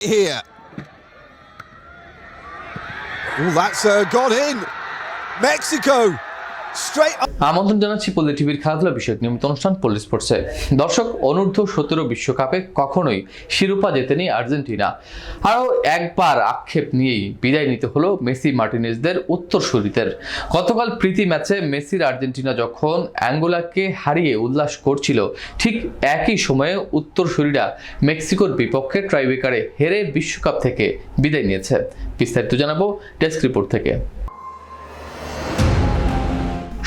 here. oh, that's uh, gone in. Mexico আমন্ত্রণ জানাচ্ছি পল্লী টিভির খেলাধুলা বিষয়ক নিয়মিত অনুষ্ঠান পল্লী স্পোর্টসে। দর্শক, অনূর্ধ্ব সতেরো বিশ্বকাপে কখনোই শিরোপা জেতেনি আর্জেন্টিনা। আরও একবার আক্ষেপ নিয়েই বিদায় নিতে হলো মেসি মার্টিনেজদের উত্তরসূরিদের। গতকাল প্রীতি ম্যাচে মেসির আর্জেন্টিনা যখন অ্যাঙ্গোলাকে হারিয়ে উল্লাস করছিল, ঠিক একই সময়ে উত্তরসূরিরা মেক্সিকোর বিপক্ষে ট্রাইবেকারে হেরে বিশ্বকাপ থেকে বিদায় নিয়েছে। বিস্তারিত জানাব ডেস্ক রিপোর্ট থেকে।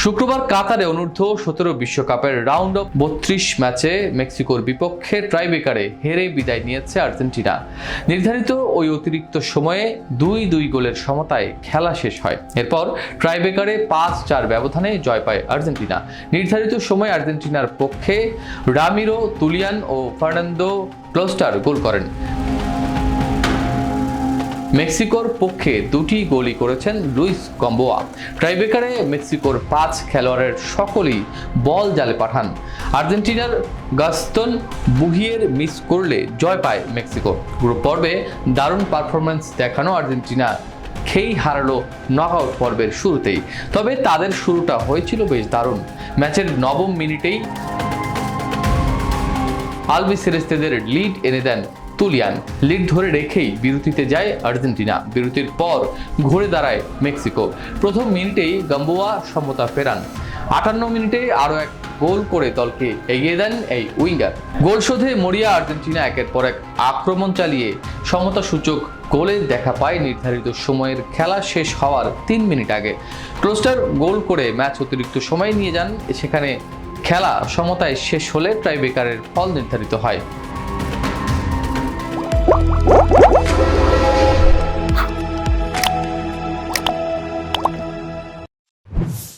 শুক্রবার কাতারে অনূর্ধ্ব সতেরো বিশ্বকাপের রাউন্ড অফ বত্রিশ ম্যাচে মেক্সিকোর বিপক্ষে ট্রাইবেকারে হেরে বিদায় নিয়েছে আর্জেন্টিনা। নির্ধারিত ওই অতিরিক্ত সময়ে দুই দুই গোলের সমতায় খেলা শেষ হয়। এরপর ট্রাইবেকারে পাঁচ চার ব্যবধানে জয় পায় আর্জেন্টিনা। নির্ধারিত সময় আর্জেন্টিনার পক্ষে রামিরো তুলিয়ান ও ফার্নান্দো ক্লোস্টার গোল করেন। মেক্সিকোর পক্ষে দুটি গোলই করেছেন লুইস কম্বোয়া। ট্রাইবেকারে মেক্সিকোর পাঁচ খেলোয়াড়ের সকলেই বল জালে পাঠান। আর্জেন্টিনার গাস্তন বুহিয়ের মিস করলে জয় পায় মেক্সিকো। গ্রুপ পর্বে দারুণ পারফরম্যান্স দেখানো আর্জেন্টিনা খেই হারালো নকআউট পর্বের শুরুতেই। তবে তাদের শুরুটা হয়েছিল বেশ দারুণ। ম্যাচের নবম মিনিটেই আলবি সেরেস্তেদের লিড এনে দেন তুলিয়ান লিড ধরে রেখেই বিরতিতে যায় আর্জেন্টিনা। বিরতির পর ঘুরে দাঁড়ায় মেক্সিকো। প্রথম মিনিটেই গাম্বোয়া সমতা ফেরান। আটান্ন মিনিটে আরও এক গোল করে দলকে এগিয়ে দেন এই উইঙ্গার। গোল শোধে মরিয়া আর্জেন্টিনা একের পর এক আক্রমণ চালিয়ে সমতা সূচক গোলে দেখা পায় নির্ধারিত সময়ের খেলা শেষ হওয়ার তিন মিনিট আগে। ক্লোস্টার গোল করে ম্যাচ অতিরিক্ত সময় নিয়ে যান। সেখানে খেলা সমতায় শেষ হলে ট্রাইবেকারের ফল নির্ধারিত হয়।